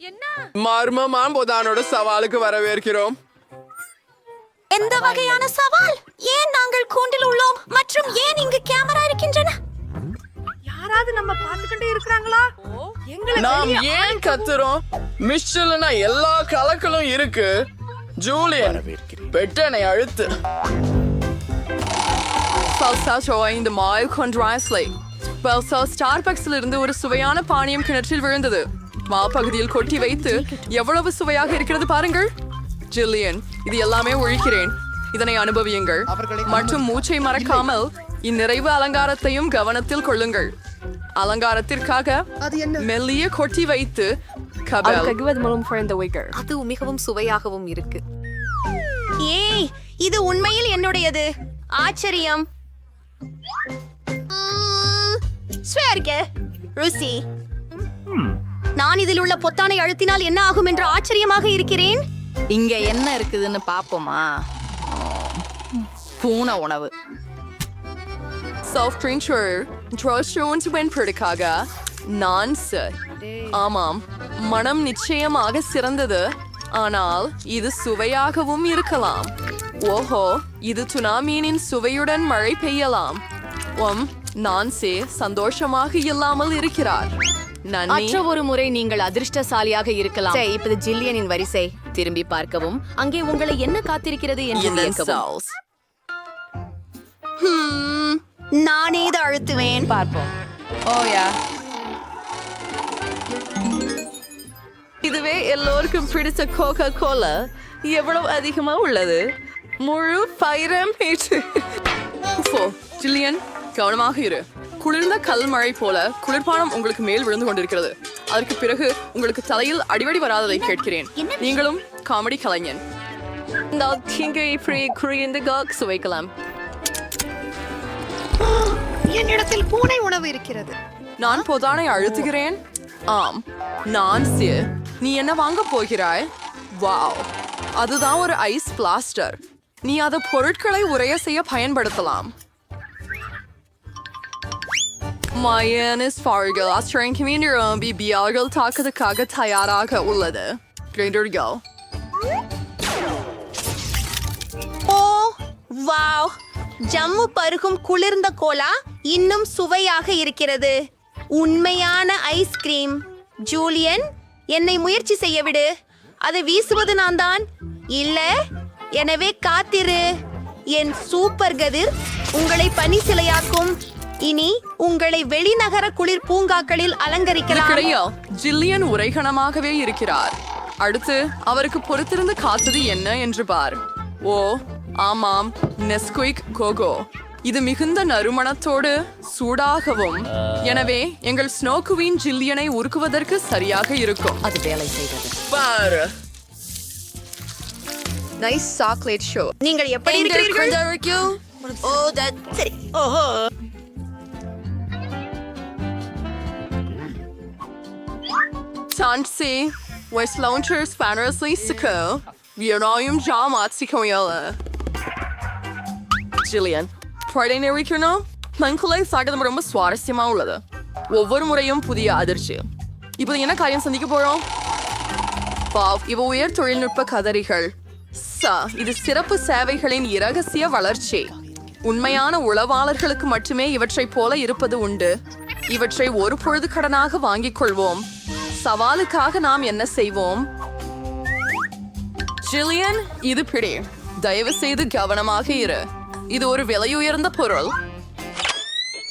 என்ன? மர்மமாம் பொதானோட சவாலுக்கு வரவேற்கிறோம். எந்த வகையான சவால்? ஏன் நாங்கள் கூண்டில் உள்ளோம்? மற்றும் ஏன் இங்கு கேமரா இருக்கின்றன? யாராவது நம்ம பார்த்துக்கிட்டே இருக்கிறாங்களா? எங்களை நாம் ஏன் கத்துறோம்? மிஷல்னா எல்லா கலக்களும் இருக்கு. ஜூலியன் பெட்டனை அழுத்து. இந்த மாயில் பல்சா ஸ்டார்பக்ஸில் இருந்து ஒரு சுவையான பானியம் கிணற்றில் விழுந்தது. மா பகுதியில் கொட்டி வைத்து எவ்வளவு சுவையாக இருக்கிறது பாருங்கள். ஜில்லியன் இது எல்லாமே ஒழிக்கிறேன். இதனை அனுபவியுங்கள். மற்றும் மூச்சை மறக்காமல் இந்நிறைவு அலங்காரத்தையும் கவனத்தில் கொள்ளுங்கள். அலங்காரத்திற்காக மெல்லிய கொட்டி வைத்து அது மிகவும் சுவையாகவும் இருக்கு. ஏய் இது உண்மையில் என்னுடையது? ஆச்சரியம். ருசி. நான் இதில் உள்ள பொத்தானை அழுத்தினால் என்ன ஆகும் என்று ஆச்சரியமாக இருக்கிறேன். இங்க என்ன இருக்குதுன்னு பாப்போமா? பூனை உணவு. சாஃப்ட் ட்ரிங்க் நான் சார் ஆமாம் மனம் நிச்சயமாக சிறந்தது. ஆனால் இது சுவையாகவும் இருக்கலாம். ஓஹோ இது சுனாமீனின் சுவையுடன் மழை பெய்யலாம். ஒம் நான்சே சந்தோஷமாக இல்லாமல் இருக்கிறார். மற்ற ஒரு முறை நீங்கள் அதிர்ஷ்டசாலியாக இருக்கலாம். சரி, இப்போது ஜில்லியனின் வரிசை. திரும்பி பார்க்கவும். அங்கே உங்களை என்ன காத்திருக்கிறது என்று. ஹம், நானே இதை அழுத்துவேன். பார்ப்போம். ஓயா இதுவே எல்லோருக்கும் பிடிச்ச கோகா கோலா எவ்வளவு அதிகமா உள்ளது? முழு பைரம் ஜில்லியன். கவனமாக இரு குளிர்ந்த கல் மழை போல குளிர்பானம் உங்களுக்கு மேல் விழுந்து கொண்டிருக்கிறது. அதற்கு பிறகு உங்களுக்கு தலையில் அடிவடி வராததை கேட்கிறேன். நீங்களும் காமெடி கலைஞன். சுவைக்கலாம். என்னிடத்தில் பூனை உணவு இருக்கிறது. நான் பொதானை அழுத்துகிறேன். ஆம் நான் சிர் நீ என்ன வாங்க போகிறாய்? வாவ் அதுதான் ஒரு ஐஸ் பிளாஸ்டர். நீ அதை பொருட்களை உரைய செய்ய பயன்படுத்தலாம். மயனிஸ் ஃபார்கள் ஆஸ்திரேலியன் கம்யூனிட்டி பியார்கள் தாக்குதலுக்காக தயாராக உள்ளது கிரைண்டர்கள் ஓ வாவ் ஜம்மு பருகும் குளிர்ந்த கோலா இன்னும் சுவையாக இருக்கிறது. உண்மையான ஐஸ்கிரீம் ஜூலியன் என்னை முயற்சி செய்ய விடு. அதை வீசுவது நான் தான். இல்ல எனவே காத்திரு. என் சூப்பர் கதிர் உங்களை பனி சிலையாக்கும் இனி உங்களை வெளிநகர குளிர் பூங்காக்களில் அலங்கரிக்கலாம். ஜில்லியன் உரைகணமாகவே இருக்கிறார். அடுத்து அவருக்கு பொறுத்திருந்து காத்தது என்ன என்று பார். ஓ ஆமாம் நெஸ்குயிக் கோகோ இது மிகுந்த நறுமணத்தோடு சூடாகவும் எனவே எங்கள் ஸ்னோ குவீன் ஜில்லியனை உருக்குவதற்கு சரியாக இருக்கும். அது வேலை செய்தது. பாரு. நைஸ் சாக்லேட் ஷோ நீங்கள் எப்படி இருக்கிறீர்கள்? ஓ that- சரி. ஓஹோ. Tansi, West Launchers Fantasy Siko, Vionaum Jamat Sikoyala. Jillian, படை நெறிக்கணும் மங்களை சாகதம் ரொம்ப சுவாரஸ்யமா உள்ளது ஒவ்வொரு முறையும் புதிய அதிர்ச்சி இப்போ என்ன காரியம் சந்திக்க போறோம் வாவ் இவ உயர் தொழில்நுட்ப கதறிகள் சா இது சிறப்பு சேவைகளின் இரகசிய வளர்ச்சி உண்மையான உளவாளர்களுக்கு மட்டுமே இவற்றைப் போல இருப்பது உண்டு இவற்றை ஒரு பொழுது கடனாக வாங்கிக் கொள்வோம் சவாலுக்காக நாம் என்ன செய்வோம்? ஜில்லியன் இது பிடி. தயவு செய்து கவனமாக இரு. இது ஒரு விலையுயர்ந்த பொருள்.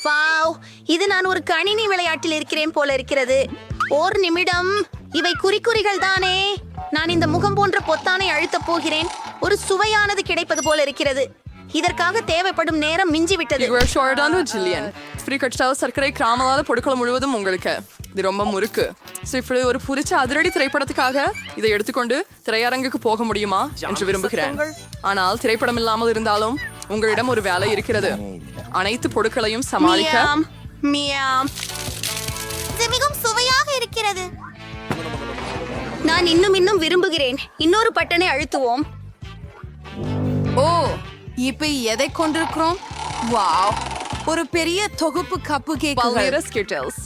வாவ் இது நான் ஒரு கணினி விளையாட்டில் இருக்கிறேன் போல இருக்கிறது. ஓர் நிமிடம். இவை குறிக்குறிகள் தானே. நான் இந்த முகம் போன்ற பொத்தானை அழுத்தப் போகிறேன். ஒரு சுவையானது கிடைப்பது போல இருக்கிறது. இதற்காக தேவைப்படும் நேரம் ஃப்ரீ கட்சாவ சர்க்கரை கிராமலாத பொருட்கள் முழுவதும் உங்களுக்கு. இது ரொம்ப முறுக்கு. ஸோ இப்படி ஒரு புரிச்ச அதிரடி திரைப்படத்துக்காக இதை எடுத்துக்கொண்டு திரையரங்குக்கு போக முடியுமா என்று விரும்புகிறேன். ஆனால் திரைப்படம் இல்லாமல் இருந்தாலும் உங்களிடம் ஒரு வேலை இருக்கிறது. அனைத்து பொருட்களையும் சமாளிக்க. மிகவும் சுவையாக இருக்கிறது. நான் இன்னும் இன்னும் விரும்புகிறேன். இன்னொரு பட்டனை அழுத்துவோம். ஓ இப்ப எதை கொண்டிருக்கிறோம்? வாவ் ஒரு பெரிய தொகுப்பு கப்பு பல்வேறு ஸ்கிட்டல்ஸ்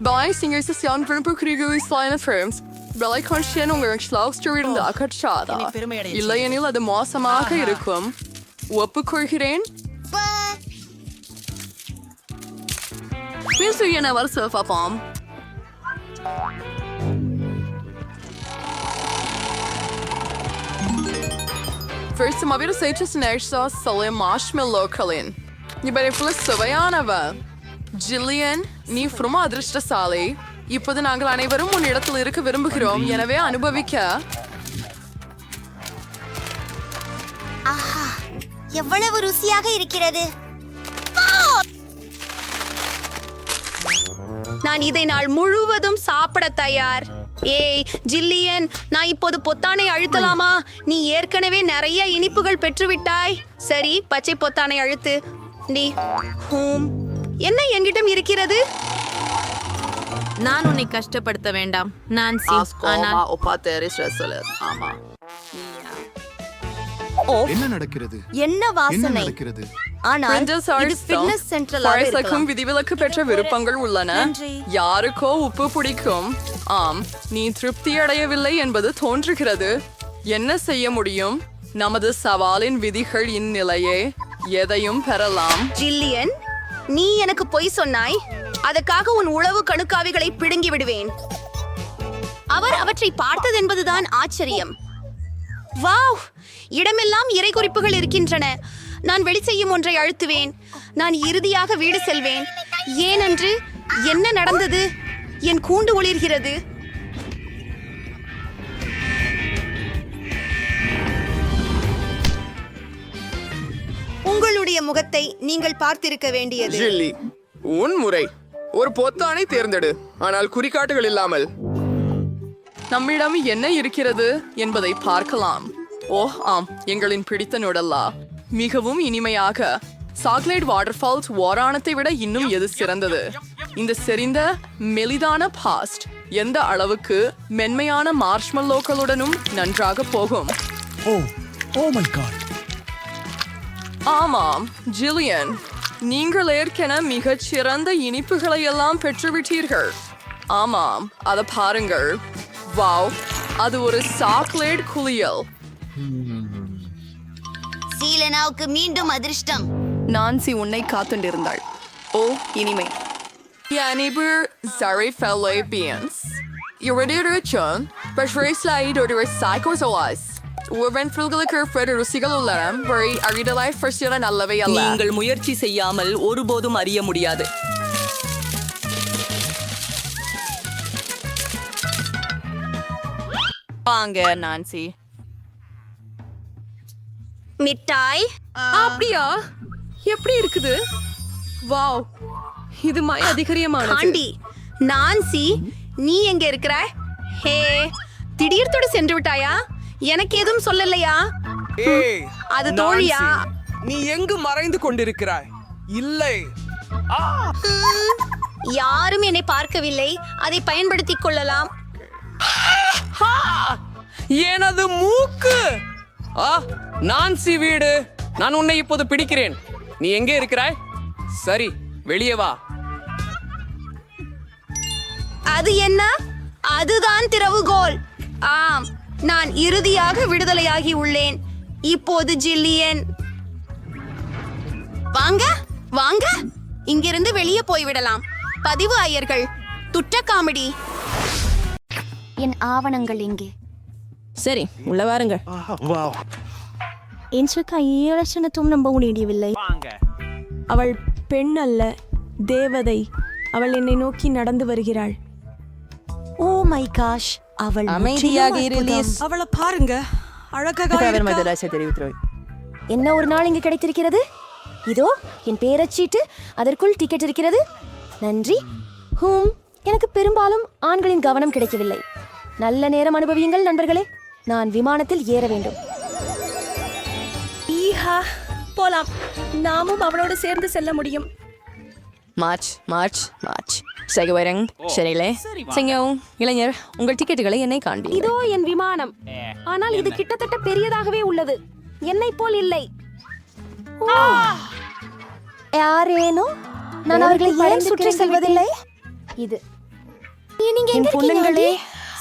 Bei singers ist Jan für ein paar Kriege ist kleine Firms. Belai conscient உங்க schlaugster இருந்த அகற்றாதா இல்லையெனில் அது மோசமாக இருக்கும் ஒப்புக்கொள்கிறேன் Willst du hier eine Walze verformen? First, mal wieder seht es nächstes Salle Marshmallow-களின் இவரை full சுவையானவ ஜில்லியன் நீ ரொம்ப அதிர்ஷ்டசாலி. இப்போது நாங்கள் அனைவரும் உன் இடத்தில் இருக்க விரும்புகிறோம். எனவே அனுபவிக்க. எவ்வளவு ருசியாக இருக்கிறது. நான் இதை நாள் முழுவதும் சாப்பிட தயார். ஏய் ஜில்லியன் நான் இப்போது பொத்தானை அழுத்தலாமா? நீ ஏற்கனவே நிறைய இனிப்புகள் பெற்றுவிட்டாய். சரி பச்சை பொத்தானை அழுத்து. நீ ஹூம். என்ன என்கிட்டம் இருக்கிறது? நான் உன்னை கஷ்டப்படுத்த வேண்டாம் நான்சி. ஆனால் ஆமா. என்ன நடக்கிறது? என்ன என்ன வாசனை? நடக்கிறது? ஆனால் ஃபிட்னஸ் சென்ட்ரலாக விதிவிலக்கு பெற்ற விருப்பங்கள் உள்ளன. யாருக்கோ உப்பு பிடிக்கும். ஆம் நீ திருப்தி அடையவில்லை என்பது தோன்றுகிறது. என்ன செய்ய முடியும்? நமது சவாலின் விதிகள் இந்நிலையே. எதையும் பெறலாம். ஜில்லியன் நீ எனக்கு பொய் சொன்னாய். அதற்காக உன் உழவு கணுக்காவிகளை பிடுங்கி விடுவேன். அவர் அவற்றை பார்த்தது என்பதுதான் ஆச்சரியம். வாவ்! இடமெல்லாம் இறை குறிப்புகள் இருக்கின்றன. நான் வெளி செய்யும் ஒன்றை அழுத்துவேன். நான் இறுதியாக வீடு செல்வேன். ஏனென்று என்ன நடந்தது? என் கூண்டு ஒளிர்கிறது. உங்களுடைய முகத்தை நீங்கள் பார்த்திருக்க வேண்டியது. ஜில்லி உன் முறை. ஒரு பொத்தானை தேர்ந்தெடு. ஆனால் குறிகாட்டுகள் இல்லாமல். நம்மிடம் என்ன இருக்கிறது என்பதை பார்க்கலாம். ஓ ஆம். எங்களின் பிடித்த நுடல்லா. மிகவும் இனிமையாக. சாக்லேட் வாட்டர்ஃபால்ஸ் ஓராணத்தை விட இன்னும் எது சிறந்தது? இந்த செறிந்த மெலிதான பாஸ்ட் எந்த அளவுக்கு மென்மையான மார்ஷ்மல்லோக்களுடனும் நன்றாக போகும்? Oh oh my god. ஆமாம் ஜில்லியன். நீங்கள் ஏற்கென மிகச் சிறந்த இனிப்புகளை எல்லாம் பெற்றுவிட்டீர்கள். ஆமாம் அதை பாருங்கள். வாவ் அது ஒரு சாக்லேட் குளியல். சீலனாவுக்கு மீண்டும் அதிர்ஷ்டம். நான்சி உன்னை காத்துண்டிருந்தாள். ஓ இனிமை. Janiber Zari Fellow Beans. Or Psychosolis. உவென்ஃபில்களுக்கு பிற ருசிகள் உள்ளன வழி அழிதலாய் ஃபர்ஸ்டியல நல்லவை அல்ல நீங்கள் முயற்சி செய்யாமல் ஒருபோதும் அறிய முடியாது. வாங்க நான்சி. மிட்டாய்? அப்படியா? எப்படி இருக்குது? வாவ் இது மய அதிகரியமானது. ஆண்டி நான்சி நீ எங்க இருக்கிற? ஹே திடீர்த்தோடு சென்று விட்டாயா? எனக்கு எதுவும் சொல்லலையா? ஏய் அது தோழியா? நீ எங்கு மறைந்து கொண்டிருக்கிறாய்? இல்லை. யாரும் என்னை பார்க்கவில்லை. அதை பயன்படுத்திக் கொள்ளலாம். எனது மூக்கு. ஆ நான்சி வீடு. நான் உன்னை இப்போது பிடிக்கிறேன். நீ எங்கே இருக்கிறாய்? சரி வெளியே வா. அது என்ன? அதுதான் திறவுகோல். ஆம். நான் இறுதியாக விடுதலையாகி உள்ளேன். இப்போது ஜில்லியன். வாங்க வாங்க. இங்கிருந்து வெளியே போய்விடலாம். பதிவு ஐயர்கள் துட்ட காமெடி என் ஆவணங்கள் எங்கே சரி உள்ள வாருங்க. என் கையலட்சணத்தும் நம்ப முடியவில்லை. அவள் பெண் அல்ல தேவதை. அவள் என்னை நோக்கி நடந்து வருகிறாள். Oh my gosh. அவள் அமைதியாக முற்றிலும் இரு, அற்புதம். லீஸ். அவளை பாருங்க. அழகாக இருக்கா. என்ன ஒரு நாள் இங்கு கிடைத்திருக்கிறது? இதோ என் பேரச்சீட்டு அதற்குள் டிக்கெட் இருக்கிறது. நன்றி. ஹூம் எனக்கு பெரும்பாலும் ஆண்களின் கவனம் கிடைக்கவில்லை. நல்ல நேரம் அனுபவியுங்கள் நண்பர்களே. நான் விமானத்தில் ஏற வேண்டும். ஈஹா போலாம். நாமும் அவளோடு சேர்ந்து செல்ல முடியும். மார்ச் மார்ச் மார்ச் சகவரங் சரிங்களே சிங்கம் இளைஞர் உங்கள் டிக்கெட்டுகளை என்னை காண்பி இதோ என் விமானம். ஆனால் இது கிட்டத்தட்ட பெரியதாகவே உள்ளது. என்னை போல் இல்லை. ஓ. யாரேனோ நான் அவர்களை ஏன் சுற்றி செல்வதில்லை? இது. என் பொண்ணுங்களே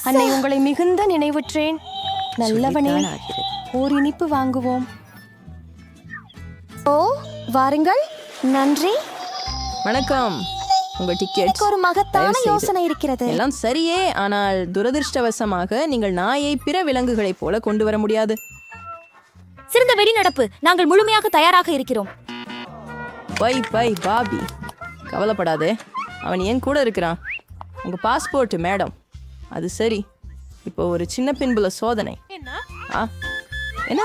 அன்னை உங்களை மிகுந்த நினைவுற்றேன். நல்லவனே ஓர் இனிப்பு வாங்குவோம். ஓ வாருங்கள். நன்றி. வணக்கம். உங்க டிக்கெட் ஒரு மகத்தான யோசனை இருக்கிறது. எல்லாம் சரியே ஆனால் துரதிர்ஷ்டவசமாக நீங்கள் நாயை பிற விலங்குகளைப் போல கொண்டு வர முடியாது. சிறந்த வெளிநடப்பு. நாங்கள் முழுமையாக தயாராக இருக்கிறோம். Bye bye Bobby. கவலைப்படாதே. அவன் என் கூட இருக்கிறான். உங்க பாஸ்போர்ட் மேடம். அது சரி. இப்போ ஒரு சின்ன பின்புல சோதனை. ஆ? என்ன?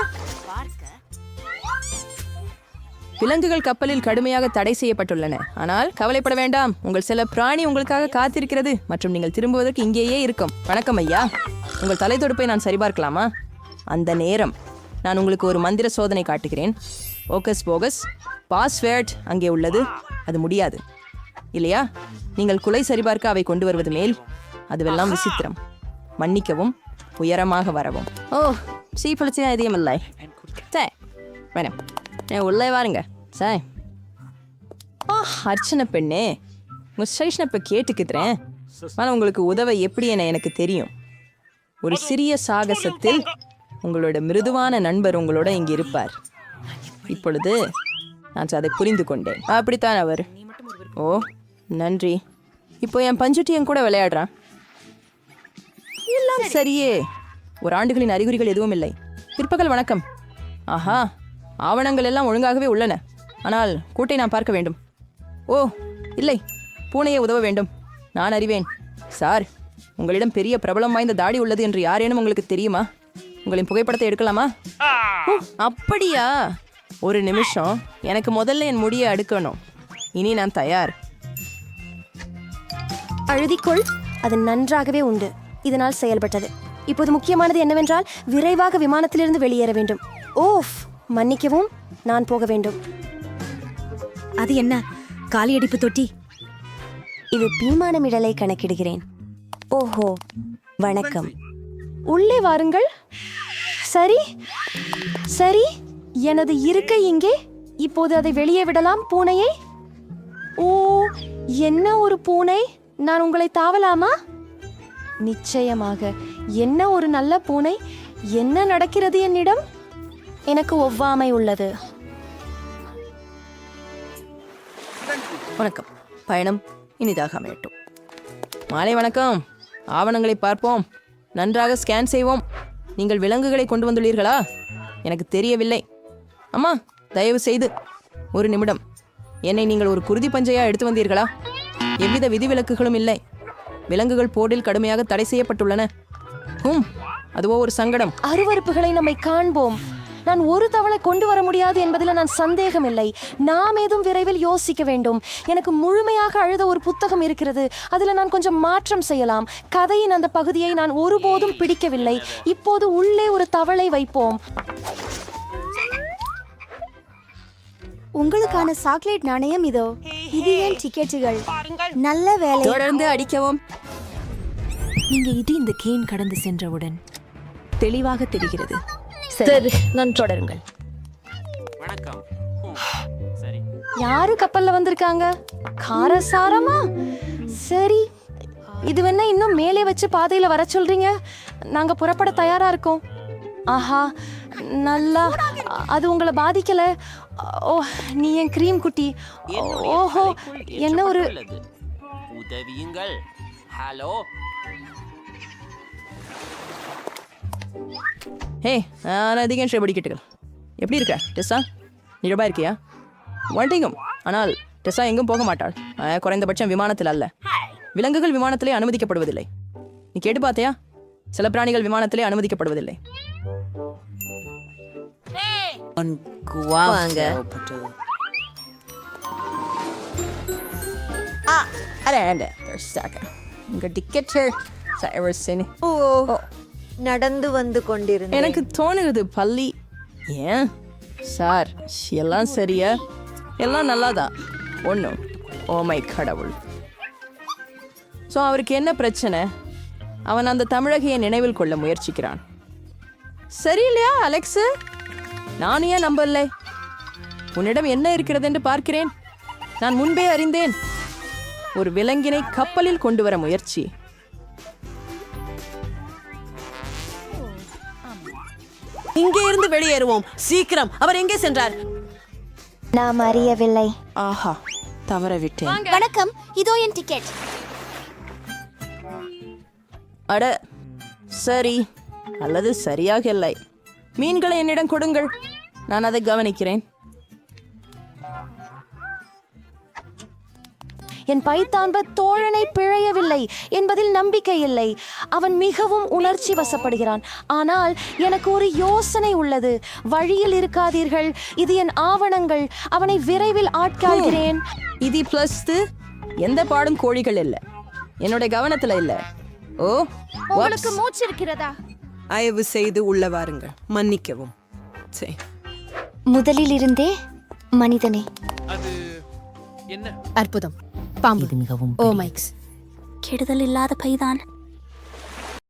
விலங்குகள் கப்பலில் கடுமையாக தடை செய்யப்பட்டுள்ளன. ஆனால் கவலைப்பட வேண்டாம். உங்கள் சில பிராணி உங்களுக்காக காத்திருக்கிறது மற்றும் நீங்கள் திரும்புவதற்கு இங்கேயே இருக்கும். வணக்கம் ஐயா. உங்கள் தலை தொடுப்பை நான் சரிபார்க்கலாமா? அந்த நேரம். நான் உங்களுக்கு ஒரு மந்திர சோதனை காட்டுகிறேன். ஓகஸ் போகஸ் பாஸ்வேர்ட் அங்கே உள்ளது. அது முடியாது. இல்லையா? நீங்கள் குலை சரிபார்க்க அவை கொண்டு வருவது மேல். அதுவெல்லாம் விசித்திரம். மன்னிக்கவும் உயரமாக வரவும். ஓ சீ பிரச்சனை எதையும் இல்லை சே வேணாம். உள்ளே வாருங்க. சாய் ஆ அர்ச்சனை பெண்ணே. உங்கள் ஸ்டேஷனை இப்போ கேட்டுக்குதுறேன். ஆனால் உங்களுக்கு உதவ எப்படி என எனக்கு தெரியும். ஒரு சிறிய சாகசத்தில் உங்களோட மிருதுவான நண்பர் உங்களோட இங்கே இருப்பார். இப்பொழுது நான் அதை புரிந்து கொண்டேன். அப்படித்தான் அவர். ஓ நன்றி. இப்போ என் பஞ்சுட்டியன் கூட விளையாடுறான். எல்லாம் சரியே. ஒரு ஆண்டுகளின் அறிகுறிகள் எதுவும் இல்லை. பிற்பகல் வணக்கம். ஆஹா. ஆவணங்கள் எல்லாம் ஒழுங்காகவே உள்ளன. ஆனால் கூட்டை நான் பார்க்க வேண்டும். ஓ இல்லை. பூனையை உதவ வேண்டும். நான் அறிவேன். சார் உங்களிடம் பெரிய பிரபலம் வாய்ந்த தாடி உள்ளது என்று யாரேனும் உங்களுக்கு தெரியுமா? உங்களின் புகைப்படத்தை எடுக்கலாமா? ஓ, அப்படியா? ஒரு நிமிஷம். எனக்கு முதல்ல என் முடியை அடுக்கணும். இனி நான் தயார். அழுதிக்கொள். அது நன்றாகவே உண்டு. இதனால் செயல்பட்டது. இப்போது முக்கியமானது என்னவென்றால் விரைவாக விமானத்திலிருந்து வெளியேற வேண்டும். ஓஃப்! மன்னிக்கவும் நான் போக வேண்டும். அது என்ன? காலியடிப்பு தொட்டி? இது பீமானமிடலை கணக்கிடுகிறேன். ஓஹோ வணக்கம். உள்ளே வாருங்கள். சரி சரி எனது இருக்கை இங்கே. இப்போது அதை வெளியே விடலாம் பூனையை. ஓ என்ன ஒரு பூனை? நான் உங்களை தாவலாமா? நிச்சயமாக என்ன ஒரு நல்ல பூனை? என்ன நடக்கிறது என்னிடம்? எனக்கு ஒவ்வாமை உள்ளது. வணக்கம். பயணம் இனிதாக அமையட்டும். மாலை வணக்கம். ஆவணங்களை பார்ப்போம். நன்றாக ஸ்கேன் செய்வோம். நீங்கள் விலங்குகளை கொண்டு வந்துள்ளீர்களா? எனக்கு தெரியவில்லை. அம்மா தயவு செய்து ஒரு நிமிடம். என்னை நீங்கள் ஒரு குருதி பஞ்சையா எடுத்து வந்தீர்களா? எவ்வித விதிவிலக்குகளும் இல்லை. விலங்குகள் போர்டில் கடுமையாக தடை செய்யப்பட்டுள்ளன. ஹும் அதுவோ ஒரு சங்கடம். அருவருப்புகளை நம்மை காண்போம். நான் ஒரு தவளை கொண்டு வர முடியாது என்பதில் நான் சந்தேகமில்லை. நாம் ஏதும் விரைவில் யோசிக்க வேண்டும். எனக்கு முழுமையாக அழுத ஒரு புத்தகம் இருக்கிறது. அதில் நான் கொஞ்சம் மாற்றம் செய்யலாம். கதையின் அந்த பகுதியை நான் ஒருபோதும் பிடிக்கவில்லை. இப்போது உள்ளே ஒரு தவளை வைப்போம். உங்களுக்கான சாக்லேட் நாணயம் இதோ. இது ஏன் டிக்கெட்டுகள்? நல்ல வேலை. தொடர்ந்து அடிக்கவும். நீங்க இது இந்த கேன் கடந்து சென்றவுடன் தெளிவாக தெரிகிறது. சரி நான் தொடருங்கள். வணக்கம். சரி. யாரு கப்பல்ல வந்திருக்காங்க? காரசாரமா? சரி. இது வேணா இன்னும் மேலே வச்சு பாதையில வர சொல்றீங்க. நாங்க புறப்பட தயாரா இருக்கோம். ஆஹா நல்லா. அது உங்களை பாதிக்கல. ஓ நீ என் க்ரீம் குட்டி. ஓஹோ என்ன ஒரு உதவியுங்கள். ஹலோ ஹே நான் அதிகம் ஸ்ரீ படிக்கட்டுகள் எப்படி இருக்க டெஸ்ஸா? நிரபா இருக்கியா? வந்துட்டீங்க ஆனால் டெஸ்ஸா எங்கும் போக மாட்டாள். குறைந்தபட்சம் விமானத்தில் அல்ல. விலங்குகள் விமானத்திலே அனுமதிக்கப்படுவதில்லை. நீ கேட்டு பார்த்தியா சில பிராணிகள் விமானத்திலே அனுமதிக்கப்படுவதில்லை வாங்க. உங்க டிக்கெட் ஓ நடந்து வந்து கொண்டிருந்தேன். எனக்கு தோணுது பள்ளி ஏன்? சார் எல்லாம் சரியா? எல்லாம் நல்லாதான் ஒன்றும் ஓமை கடவுள். ஸோ அவருக்கு என்ன பிரச்சனை? அவன் அந்த தமிழகையை நினைவில் கொள்ள முயற்சிக்கிறான். சரியில்லையா அலெக்ஸு? நானும் ஏன் நம்பலை? உன்னிடம் என்ன இருக்கிறது என்று பார்க்கிறேன். நான் முன்பே அறிந்தேன். ஒரு விலங்கினை கப்பலில் கொண்டு வர முயற்சி. இங்கே இருந்து வெளியேறுவோம். சீக்கிரம். அவர் எங்கே சென்றார்? நாம் அறியவில்லை. ஆஹா தவற விட்டேன். வணக்கம். இதோ என் டிக்கெட் அட சரி. அல்லது சரியாக இல்லை. மீன்களை என்னிடம் கொடுங்கள். நான் அதை கவனிக்கிறேன். என் பைத்தான்ப தோழனை பிழையவில்லை என்பதில் நம்பிக்கை இல்லை. அவன் மிகவும் உணர்ச்சி வசப்படுகிறான். ஆனால் எனக்கு ஒரு யோசனை உள்ளது. வழியில் இருக்காதீர்கள். இது என் ஆவணங்கள். அவனை விரைவில் ஆட்காள்கிறேன் இது பிளஸ் எந்த பாடும் கோழிகள் இல்லை. என்னோட கவனத்துல இல்ல. ஓ உங்களுக்கு மூச்சு இருக்கிறதா? தயவு செய்து உள்ள வாருங்கள். மன்னிக்கவும். சரி முதலில் இருந்தே மனிதனே. அற்புதம். பாம்பு. ஓ மைக்ஸ். கெடுதல் இல்லாத பைதான்.